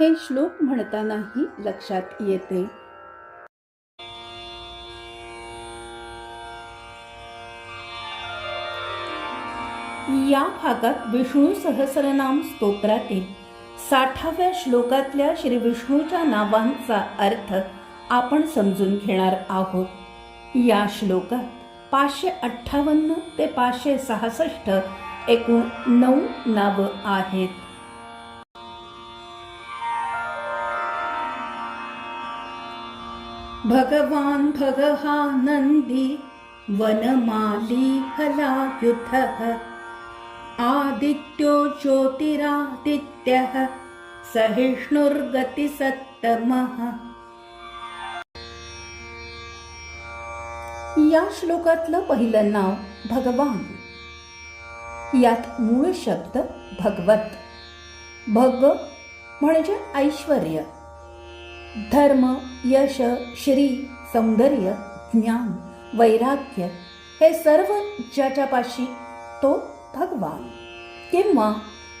हे श्लोक म्हणतानाही लक्षात येते. या भागात विष्णू सहस्रनाम स्तोत्रातील साठाव्या श्लोकातल्या श्री विष्णूच्या नावांचा अर्थ आपण समजून घेणार आहोत. या श्लोकात पाचशे अठ्ठावन्न ते पाचशे सहासष्ट एकूण नऊ नावं आहेत. भगवान् भगहानन्दी वनमाली हलायुधः आदित्यो ज्योतिरादित्यः सहिष्णुर्गतिसत्तमः या श्लोकातलं पहिलं नाव भगवान। यात मूळ शब्द भगवत। भग म्हणजे ऐश्वर्य। धर्म यश श्री सौंदर्य ज्ञान वैराग्य हे सर्व ज्याच्यापाशी तो भगवान. किंवा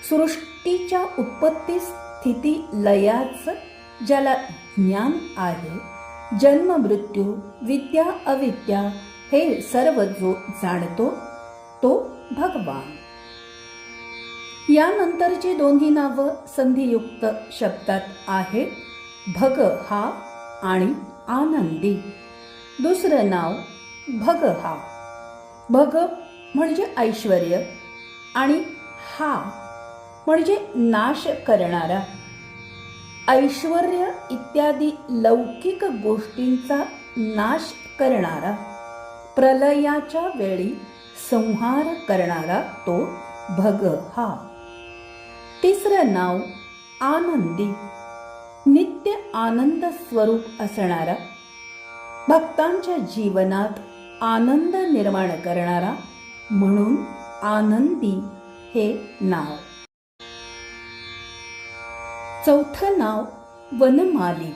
सृष्टीच्या उत्पत्ती स्थिती लयाचं ज्याला ज्ञान आहे जन्म मृत्यू विद्या अविद्या हे सर्व जो जाणतो तो भगवान. यानंतरची दोन्ही नावं संधियुक्त शब्दात आहेत. भग हा आणि आनंदी. दुसरं नाव भग हा. भग म्हणजे ऐश्वर्य आणि हा म्हणजे नाश करणारा. ऐश्वर्य इत्यादी लौकिक गोष्टींचा नाश करणारा. प्रलयाच्या वेळी संहार करणारा तो भग हा. तिसरं नाव आनंदी. नित्य आनंद स्वरूप असणारा भक्तांच्या जीवनात आनंद निर्माण करणारा म्हणून आनंदी हे नाव. चौथं नाव वनमाली.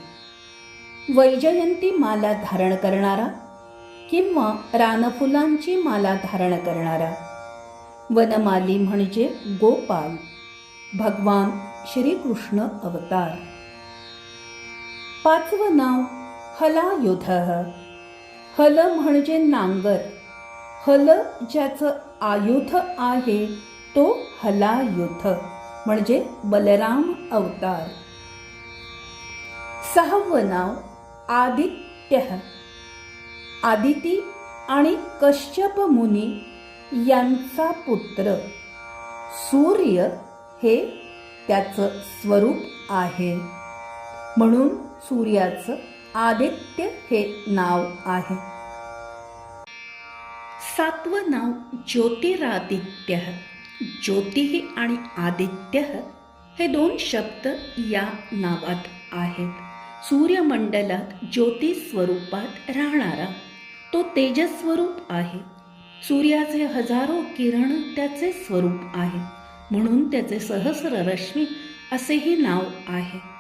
वैजयंती माला धारण करणारा किंवा रानफुलांची माला धारण करणारा. वनमाली म्हणजे गोपाल भगवान श्रीकृष्ण अवतार. पाचवं नाव हलायुध हल म्हणजे नांगर. हल ज्याचं आयुध आहे तो हलायुध म्हणजे बलराम अवतार. सहावं नाव आदित्य. आदिती आणि कश्यप मुनी यांचा पुत्र. सूर्य हे त्याचं स्वरूप आहे. म्हणून सूर्याचं आदित्य हे नाव आहे. सातवं नाव ज्योतिरादित्य. ज्योतिः आणि आदित्य हे दोन शब्द या नावात आहेत. सूर्यमंडलात ज्योती स्वरूपात राहणारा तो तेजस्वरूप आहे. सूर्याचे हजारो किरण त्याचे स्वरूप आहे. म्हणून त्याचे सहस्र रश्मी असेही नाव आहे.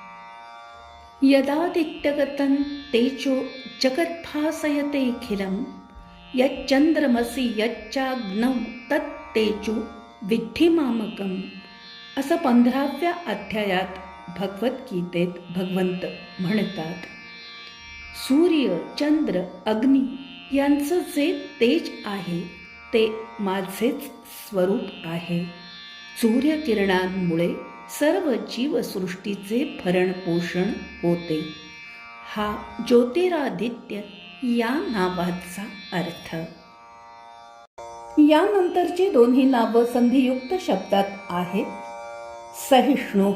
यदादित्यगतं तेजो जगद्भासयतेऽखिलं यच्चंद्रमसि यच्चाग्नौ तत्तेजो विद्धी मामकम असं पंधराव्या अध्यायात भगवद्गीतेत भगवंत म्हणतात सूर्य चंद्र अग्नी यांचं जे तेज आहे ते माझेच स्वरूप आहे. सूर्यकिरणांमुळे सर्व जीवसृष्टीचे भरणपोषण होते. हा ज्योतिरादित्य या नावाचा अर्थ. यानंतरची दोन्ही नावं संधियुक्त शब्दात आहेत. सहिष्णु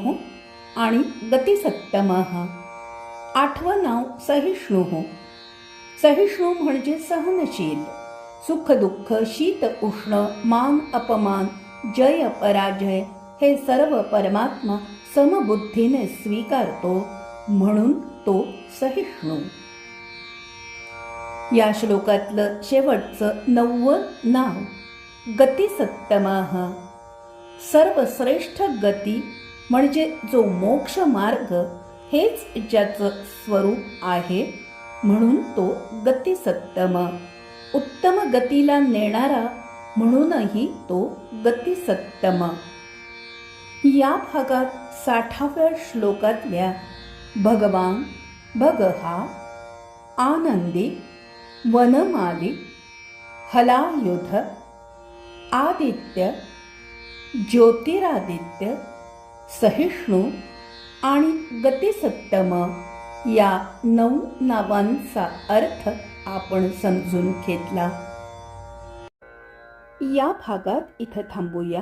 आणि गतिसत्तम. आठवं नाव सहिष्णु. सहिष्णु म्हणजे सहनशील सुख दुःख शीत उष्ण मान अपमान जय पराजय हे सर्व परमात्मा समबुद्धीने स्वीकारतो म्हणून तो सहिष्णू. या श्लोकातलं शेवटचं नव्वद नाव गतिसत्तमाह. सर्वश्रेष्ठ गती म्हणजे जो मोक्ष मार्ग हेच ज्याचं स्वरूप आहे म्हणून तो गतिसत्तम. उत्तम गतीला नेणारा म्हणूनही तो गतिसत्तम. या भागात साठाव्या श्लोकातल्या भगवान भगहा आनंदी वनमाली हलायुध आदित्य ज्योतिरादित्य सहिष्णू आणि गतिसत्तम या नऊ नावांचा अर्थ आपण समजून घेतला. या भागात इथं थांबूया.